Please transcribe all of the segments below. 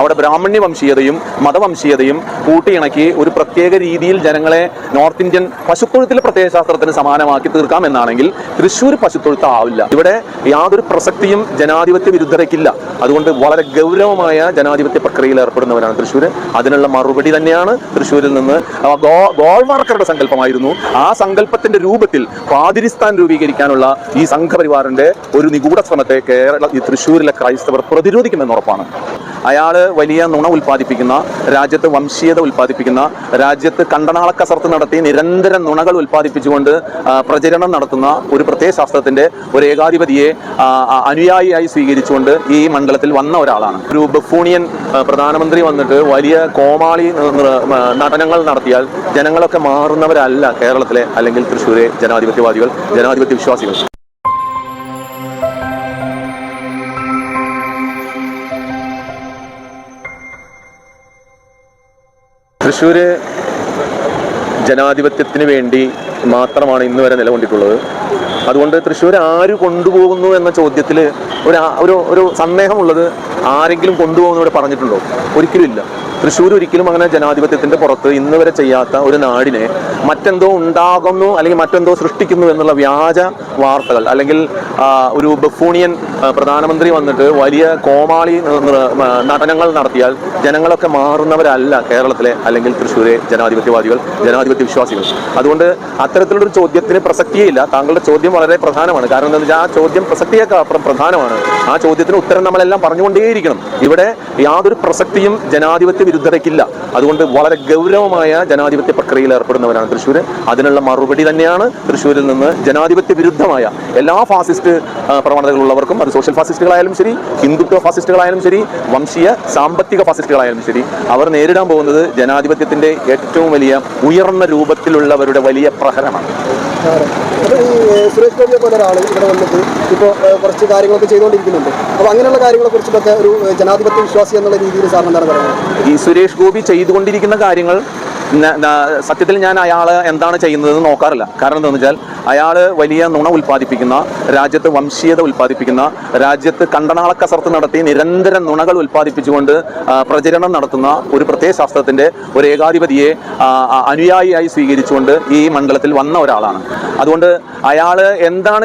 അവിടെ ബ്രാഹ്മണ്യ വംശീയതയും മതവംശീയതയും കൂട്ടിയിണക്കി ഒരു പ്രത്യേക രീതിയിൽ ജനങ്ങളെ നോർത്ത് ഇന്ത്യൻ പശുത്തൊഴുത്തിലെ പ്രത്യയശാസ്ത്രത്തിന് സമാനമാക്കി തീർക്കാം എന്നാണെങ്കിൽ തൃശ്ശൂർ പശുത്തൊഴുത്ത് ആവില്ല ഇവിടെ യാതൊരു പ്രസക്തിയും ജനാധിപത്യ വിരുദ്ധതയ്ക്കില്ല. അതുകൊണ്ട് വളരെ ഗൗരവമായ ജനാധിപത്യ പ്രക്രിയയിൽ ഏർപ്പെടുന്നവരാണ് തൃശ്ശൂർ അതിനുള്ള മറുപടി തന്നെയാണ് തൃശ്ശൂരിൽ നിന്ന്. ഗോൾമാർക്കറുടെ സങ്കല്പമായിരുന്നു. ആ സങ്കല്പത്തിന്റെ രൂപത്തിൽ പാതിരിസ്ഥാൻ രൂപീകരിക്കാനുള്ള ഈ സംഘപരിവാറിന്റെ ഒരു നിഗൂഢ ശ്രമത്തെ കേരള ഈ തൃശ്ശൂരിലെ ക്രൈസ്തവർ പ്രതിരോധിക്കുമെന്ന് ഉറപ്പാണ് അയാൾ വലിയ നുണ ഉൽപ്പാദിപ്പിക്കുന്ന രാജ്യത്ത് വംശീയത ഉൽപ്പാദിപ്പിക്കുന്ന രാജ്യത്ത് കണ്ടനാള കസർത്ത് നടത്തി നിരന്തരം നുണകൾ ഉൽപ്പാദിപ്പിച്ചുകൊണ്ട് പ്രചരണം നടത്തുന്ന ഒരു പ്രത്യേക ശാസ്ത്രത്തിന്റെ ഒരു ഏകാധിപതിയെ അനുയായിയായി സ്വീകരിച്ചുകൊണ്ട് ഈ മണ്ഡലത്തിൽ വന്ന ഒരാളാണ്. ഒരു ബഫൂണിയൻ പ്രധാനമന്ത്രി വന്നിട്ട് വലിയ കോമാളി നടനങ്ങൾ നടത്തിയാൽ ജനങ്ങളൊക്കെ മാറുന്നവരല്ല കേരളത്തിലെ അല്ലെങ്കിൽ തൃശ്ശൂരെ ജനാധിപത്യവാദികൾ ജനാധിപത്യ വിശ്വാസികൾ തൃശ്ശൂര് ജനാധിപത്യത്തിന് വേണ്ടി മാത്രമാണ് ഇന്ന് വരെ നിലകൊണ്ടിട്ടുള്ളത്. അതുകൊണ്ട് തൃശ്ശൂർ ആര് കൊണ്ടുപോകുന്നു എന്ന ചോദ്യത്തിൽ ഒരു ഒരു ഒരു സന്ദേഹമുള്ളത് ആരെങ്കിലും കൊണ്ടുപോകുന്നു ഇവിടെ പറഞ്ഞിട്ടുണ്ടോ? ഒരിക്കലും ഇല്ല. തൃശ്ശൂർ ഒരിക്കലും അങ്ങനെ ജനാധിപത്യത്തിന്റെ പുറത്ത് ഇന്ന് വരെ ചെയ്യാത്ത ഒരു നാടിനെ മറ്റെന്തോ ഉണ്ടാകുന്നു അല്ലെങ്കിൽ മറ്റെന്തോ സൃഷ്ടിക്കുന്നു എന്നുള്ള വ്യാജ വാർത്തകൾ. അല്ലെങ്കിൽ ഒരു ബഫൂണിയൻ പ്രധാനമന്ത്രി വന്നിട്ട് വലിയ കോമാളി നടനങ്ങൾ നടത്തിയാൽ ജനങ്ങളൊക്കെ മാറുന്നവരല്ല കേരളത്തിലെ അല്ലെങ്കിൽ തൃശ്ശൂരെ ജനാധിപത്യവാദികൾ ജനാധിപത്യ വിശ്വാസികൾ. അതുകൊണ്ട് അത്തരത്തിലുള്ളൊരു ചോദ്യത്തിന് പ്രസക്തിയില്ല താങ്കളുടെ ചോദ്യം വളരെ പ്രധാനമാണ്. കാരണം എന്താണെന്ന് വെച്ചാൽ ആ ചോദ്യം പ്രസക്തിയേക്കാൾ പ്രധാനമാണ്. ആ ചോദ്യത്തിന് ഉത്തരം നമ്മളെല്ലാം പറഞ്ഞുകൊണ്ടേയിരിക്കണം. ഇവിടെ യാതൊരു പ്രസക്തിയും ജനാധിപത്യ വിരുദ്ധതയ്ക്കില്ല. അതുകൊണ്ട് വളരെ ഗൗരവമായ ജനാധിപത്യ പ്രക്രിയയിൽ ഏർപ്പെടുന്നവരാണ് തൃശ്ശൂർ അതിനുള്ള മറുപടി തന്നെയാണ് തൃശ്ശൂരിൽ നിന്ന് ജനാധിപത്യ വിരുദ്ധമായ എല്ലാ ഫാസിസ്റ്റ് പ്രവണതകളുള്ളവർക്കും അത് സോഷ്യൽ ഫാസിസ്റ്റുകളായാലും ശരി ഹിന്ദുത്വ ഫാസിസ്റ്റുകളായാലും ശരി വംശീയ സാമ്പത്തിക ഫാസിസ്റ്റുകളായാലും ശരി അവർ നേരിടാൻ പോകുന്നത് ജനാധിപത്യത്തിന്റെ ഏറ്റവും വലിയ ഉയർന്ന രൂപത്തിലുള്ളവരുടെ വലിയ പ്രഹരമാണ്. അപ്പോൾ ഈ സുരേഷ് ഗോപിയെ പോലെ ഒരാൾ ഇവിടെ വന്നിട്ട് ഇപ്പോൾ കുറച്ച് കാര്യങ്ങളൊക്കെ ചെയ്തുകൊണ്ടിരിക്കുന്നുണ്ട്. അപ്പോൾ അങ്ങനെയുള്ള കാര്യങ്ങളെ കുറിച്ചിട്ടൊക്കെ ഒരു ജനാധിപത്യ വിശ്വാസി എന്നുള്ള രീതിയിൽ സാറിന് എന്താണ് പറയുന്നത് ഈ സുരേഷ് ഗോപി ചെയ്തുകൊണ്ടിരിക്കുന്ന കാര്യങ്ങൾ സത്യത്തിൽ ഞാൻ അയാൾ എന്താണ് ചെയ്യുന്നതെന്ന് നോക്കാറില്ല. കാരണം എന്താണെന്ന് വെച്ചാൽ അയാൾ വലിയ നുണ ഉൽപ്പാദിപ്പിക്കുന്ന രാജ്യത്ത് വംശീയത ഉൽപ്പാദിപ്പിക്കുന്ന രാജ്യത്ത് കണ്ടനാള കസർത്ത് നടത്തി നിരന്തരം നുണകൾ ഉൽപ്പാദിപ്പിച്ചുകൊണ്ട് പ്രചരണം നടത്തുന്ന ഒരു പ്രത്യേക ശാസ്ത്രത്തിന്റെ ഒരു ഏകാധിപതിയെ അനുയായിയായി സ്വീകരിച്ചുകൊണ്ട് ഈ മണ്ഡലത്തിൽ വന്ന ഒരാളാണ്. അതുകൊണ്ട് അയാൾ എന്താണ്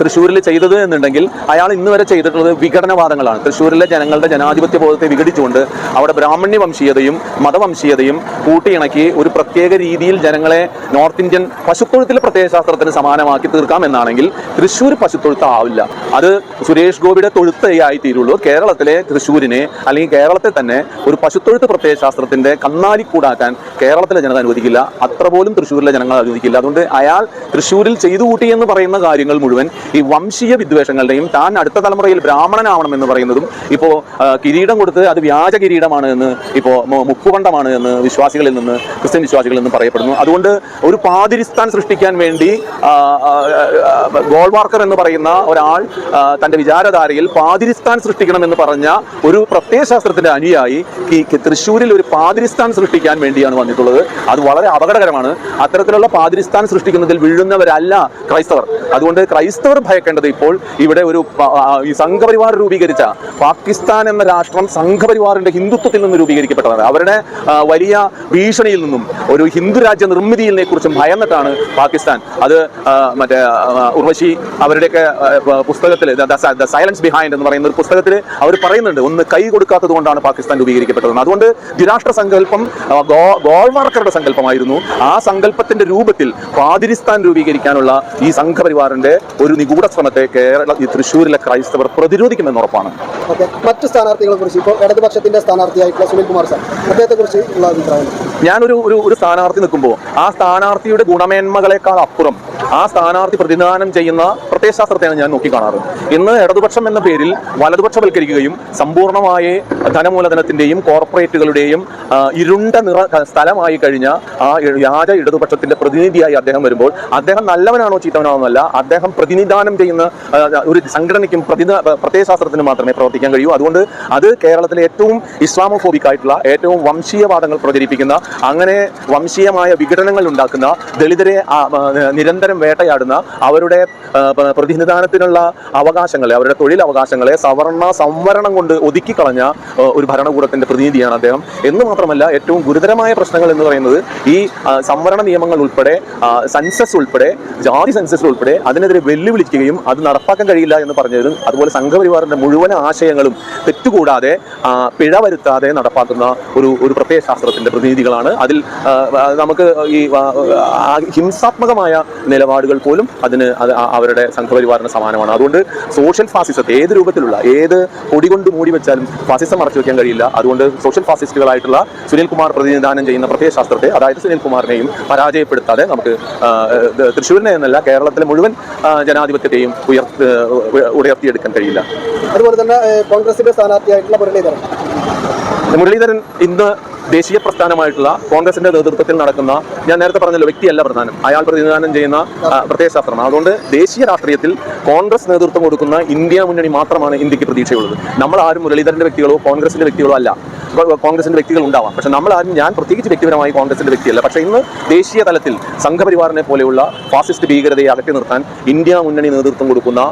തൃശ്ശൂരിൽ ചെയ്തത് എന്നുണ്ടെങ്കിൽ അയാൾ ഇന്ന് വരെ ചെയ്തിട്ടുള്ളത് വിഘടനവാദങ്ങളാണ്. തൃശ്ശൂരിലെ ജനങ്ങളുടെ ജനാധിപത്യ ബോധത്തെ വിഘടിച്ചുകൊണ്ട് അവിടെ ബ്രാഹ്മണ്യ വംശീയതയും മതവംശീയതയും കൂട്ടിയിണക്കി ഒരു പ്രത്യേക രീതിയിൽ ജനങ്ങളെ നോർത്ത് ഇന്ത്യൻ പശുത്തൊഴുത്തിലെ പ്രത്യയശാസ്ത്രത്തിന് സമാനമാക്കി തീർക്കാം എന്നാണെങ്കിൽ തൃശ്ശൂർ പശുത്തൊഴുത്ത് ആവില്ല. അത് സുരേഷ് ഗോപിയുടെ തൊഴുത്തേ ആയി തീരുള്ളൂ. കേരളത്തിലെ തൃശ്ശൂരിനെ അല്ലെങ്കിൽ കേരളത്തെ തന്നെ ഒരു പശുത്തൊഴുത്ത് പ്രത്യയശാസ്ത്രത്തിന്റെ കന്നാലിക്കൂടാക്കാൻ കേരളത്തിലെ ജനത അനുവദിക്കില്ല. അത്ര പോലും തൃശ്ശൂരിലെ ജനങ്ങൾ അനുവദിക്കില്ല. അതുകൊണ്ട് അയാൾ തൃശ്ശൂരിൽ ചെയ്തു കൂട്ടി എന്ന് പറയുന്ന കാര്യങ്ങൾ മുഴുവൻ ഈ വംശീയ വിദ്വേഷങ്ങളുടെയും താൻ അടുത്ത തലമുറയിൽ ബ്രാഹ്മണനാവണം എന്ന് പറയുന്നതും ഇപ്പോൾ കിരീടം കൊടുത്ത് അത് വ്യാജ കിരീടമാണ് എന്ന് ഇപ്പോൾ മുക്കുപണ്ടമാണ് എന്ന് വിശ്വാസികളിൽ നിന്ന് ക്രിസ്ത്യൻ വിശ്വാസികളിൽ നിന്ന് പറയപ്പെടുന്നു. അതുകൊണ്ട് ഒരു പാതിരിസ്ഥാൻ സൃഷ്ടിക്കാൻ വേണ്ടി ആ, ആ, എന്ന് പറയുന്ന ഒരാൾ തന്റെ വിചാരധാരയിൽ പാതിരിസ്ഥാൻ സൃഷ്ടിക്കണമെന്ന് പറഞ്ഞ ഒരു പ്രത്യയശാസ്ത്രത്തിന്റെ അനുയായി തൃശ്ശൂരിൽ ഒരു പാതിരിസ്ഥാൻ സൃഷ്ടിക്കാൻ വേണ്ടിയാണ് വന്നിട്ടുള്ളത്. അത് വളരെ അപകടകരമാണ്. അത്തരത്തിലുള്ള പാതിരിസ്ഥാൻ സൃഷ്ടിക്കുന്നതിൽ വീഴുന്നവരല്ല ക്രൈസ്തവർ. അതുകൊണ്ട് ക്രൈസ്തവർ ഭയക്കേണ്ടത് ഇപ്പോൾ ഇവിടെ ഒരു ഈ സംഘപരിവാർ രൂപീകരിച്ച പാകിസ്ഥാൻ എന്ന രാഷ്ട്രം സംഘപരിവാറിന്റെ ഹിന്ദുത്വത്തിൽ നിന്ന് രൂപീകരിക്കപ്പെട്ടതാണ്. അവരുടെ വലിയ ഭീഷണിയിൽ നിന്നും ഒരു ഹിന്ദു രാജ്യ നിർമ്മിതിയെ കുറിച്ചും ഭയന്നിട്ടാണ് പാകിസ്ഥാൻ. അത് മറ്റേ ഉർവശി അവരുടെയൊക്കെ പുസ്തകത്തിൽ ദ സൈലൻസ് ബിഹൈൻഡ് എന്ന് പറയുന്ന ഒരു പുസ്തകത്തിൽ അവർ പറയുന്നുണ്ട് ഒന്ന് കൈ കൊടുക്കാത്തത് കൊണ്ടാണ് പാകിസ്ഥാൻ രൂപീകരിക്കപ്പെട്ടത് അതുകൊണ്ട് ദ്വിരാഷ്ട്ര സങ്കല്പം ഗോൾവാർക്കറുടെ സങ്കല്പമായിരുന്നു. ആ സങ്കല്പത്തിന്റെ രൂപത്തിൽ പാതിരിസ്ഥാൻ രൂപീകരിക്കാനുള്ള ഈ സംഘപരിവാറിന്റെ ഒരു നിഗൂഢ ശ്രമത്തെ കേരള ഈ തൃശ്ശൂരിലെ ക്രൈസ്തവർ പ്രതിരോധിക്കുമെന്ന് ഉറപ്പാണ്. മറ്റ് സ്ഥാനാർത്ഥികളെ കുറിച്ച് ഇപ്പോൾ ഇടതുപക്ഷത്തിന്റെ സ്ഥാനാർത്ഥിയായിട്ടുള്ള സുനിൽ കുമാർ സാർ അദ്ദേഹത്തെ കുറിച്ച് ഉള്ള അഭിപ്രായം? ഞാനൊരു ഒരു ഒരു സ്ഥാനാർത്ഥി നിൽക്കുമ്പോൾ ആ സ്ഥാനാർത്ഥിയുടെ ഗുണമേന്മകളെക്കാൾ അപ്പുറം ആ സ്ഥാനാർത്ഥി പ്രതിദാനം ചെയ്യുന്ന പ്രത്യയശാസ്ത്രത്തെയാണ് ഞാൻ നോക്കിക്കാണാറ്. ഇന്ന് ഇടതുപക്ഷം എന്ന പേരിൽ വലതുപക്ഷവൽക്കരിക്കുകയും സമ്പൂർണമായി ധനമൂലധനത്തിന്റെയും കോർപ്പറേറ്റുകളുടെയും ഇരുണ്ട നിറ സ്ഥലമായി കഴിഞ്ഞ ആ വ്യാജ ഇടതുപക്ഷത്തിന്റെ പ്രതിനിധിയായി അദ്ദേഹം വരുമ്പോൾ അദ്ദേഹം നല്ലവനാണോ ചീത്തവനാണോ എന്നല്ല അദ്ദേഹം പ്രതിനിധാനം ചെയ്യുന്ന ഒരു സംഘടനയ്ക്കും പ്രതി പ്രത്യയശാസ്ത്രത്തിന് മാത്രമേ പ്രവർത്തിക്കാൻ കഴിയൂ. അതുകൊണ്ട് അത് കേരളത്തിലെ ഏറ്റവും ഇസ്ലാമോഫോബിക് ആയിട്ടുള്ള ഏറ്റവും വംശീയവാദങ്ങൾ പ്രചരിപ്പിക്കുന്ന അങ്ങനെ വംശീയമായ വിഘടനങ്ങൾ ഉണ്ടാക്കുന്ന ദളിതരെ നിരന്തരം വേട്ടയാടുന്ന അവരുടെ പ്രതിനിധാനത്തിനുള്ള അവകാശങ്ങളെ അവരുടെ തൊഴിൽ അവകാശങ്ങളെ സവർണ സംവരണം കൊണ്ട് ഒതുക്കി കളഞ്ഞ ഒരു ഭരണകൂടത്തിന്റെ പ്രതിനിധിയാണ് അദ്ദേഹം. എന്ന് മാത്രമല്ല ഏറ്റവും ഗുരുതരമായ പ്രശ്നങ്ങൾ എന്ന് പറയുന്നത് ഈ സംവരണ നിയമങ്ങൾ ഉൾപ്പെടെ സെൻസസ് ഉൾപ്പെടെ ജാതി സെൻസസ് ഉൾപ്പെടെ അതിനെതിരെ വെല്ലുവിളിക്കുകയും അത് നടപ്പാക്കാൻ കഴിയില്ല എന്ന് പറഞ്ഞതും അതുപോലെ സംഘപരിവാറിന്റെ മുഴുവൻ ആശയങ്ങളും തെറ്റുകൂടാതെ പിഴ വരുത്താതെ നടപ്പാക്കുന്ന ഒരു ഒരു പ്രത്യയ ശാസ്ത്രത്തിന്റെ പ്രതിനിധികളാണ് അതിൽ നമുക്ക് ഈ ഹിംസാത്മകമായ നിലപാടുകൾ പോലും അതിന് അത് അവരുടെ സംഘപരിവാറിന് സമാനമാണ്. അതുകൊണ്ട് സോഷ്യൽ ഫാസിസത്തെ ഏത് രൂപത്തിലുള്ള ഏത് പൊടി കൊണ്ട് മൂടി വെച്ചാലും ഫാസിസം മറച്ചു വെക്കാൻ കഴിയില്ല. അതുകൊണ്ട് സോഷ്യൽ ഫാസിസ്റ്റുകളായിട്ടുള്ള സുനിൽകുമാർ പ്രതിനിധാനം ചെയ്യുന്ന പ്രത്യയ ശാസ്ത്രത്തെ അതായത് സുനിൽകുമാറിനെയും പരാജയപ്പെടുത്താതെ നമുക്ക് തൃശ്ശൂരിനെ എന്നല്ല കേരളത്തിലെ മുഴുവൻ ജനാധിപത്യത്തെയും ഉയർ ഉയർത്തിയെടുക്കാൻ കഴിയില്ല. അതുപോലെ തന്നെ കോൺഗ്രസിന്റെ സ്ഥാനാർത്ഥിയായിട്ടുള്ള മുരളീധരൻ. മുരളീധരൻ ഇന്ന് ദേശീയ പ്രസ്ഥാനമായിട്ടുള്ള കോൺഗ്രസിന്റെ നേതൃത്വത്തിൽ നടക്കുന്ന ഞാൻ നേരത്തെ പറഞ്ഞല്ലോ വ്യക്തിയല്ല പ്രധാനം. അയാൾ പ്രതിനിധാനം ചെയ്യുന്ന പ്രത്യയശാസ്ത്രമാണ് അതുകൊണ്ട് ദേശീയ രാഷ്ട്രീയത്തിൽ കോൺഗ്രസ് നേതൃത്വം കൊടുക്കുന്ന ഇന്ത്യ മുന്നണി മാത്രമാണ് ഇന്ത്യയ്ക്ക് പ്രതീക്ഷയുള്ളത്. നമ്മൾ ആരും മുരളീധരന്റെ വ്യക്തികളോ കോൺഗ്രസിന്റെ വ്യക്തികളോ അല്ല. കോൺഗ്രസിന്റെ വ്യക്തികൾ ഉണ്ടാവാം. പക്ഷെ നമ്മൾ ആരും ഞാൻ പ്രത്യേകിച്ച് വ്യക്തിപരമായി കോൺഗ്രസിന്റെ വ്യക്തിയല്ല. പക്ഷെ ഇന്ന് ദേശീയ തലത്തിൽ സംഘപരിവാറിനെ പോലെയുള്ള ഫാസിസ്റ്റ് ഭീകരതയെ അകറ്റി നിർത്താൻ ഇന്ത്യ മുന്നണി നേതൃത്വം കൊടുക്കുന്ന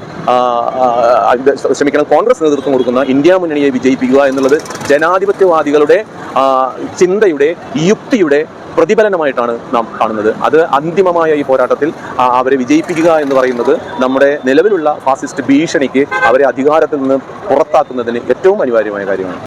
ക്ഷമിക്കണം കോൺഗ്രസ് നേതൃത്വം കൊടുക്കുന്ന ഇന്ത്യ മുന്നണിയെ വിജയിപ്പിക്കുക എന്നുള്ളത് ജനാധിപത്യവാദികളുടെ ചിന്തയുടെ യുക്തിയുടെ പ്രതിഫലനമായിട്ടാണ് നാം കാണുന്നത്. അത് അന്തിമമായ ഈ പോരാട്ടത്തിൽ അവരെ വിജയിപ്പിക്കുക എന്ന് പറയുന്നത് നമ്മുടെ നിലവിലുള്ള ഫാസിസ്റ്റ് ഭീഷണിക്ക് അവരെ അധികാരത്തിൽ നിന്ന് പുറത്താക്കുന്നതിന് ഏറ്റവും അനിവാര്യമായ കാര്യമാണ്.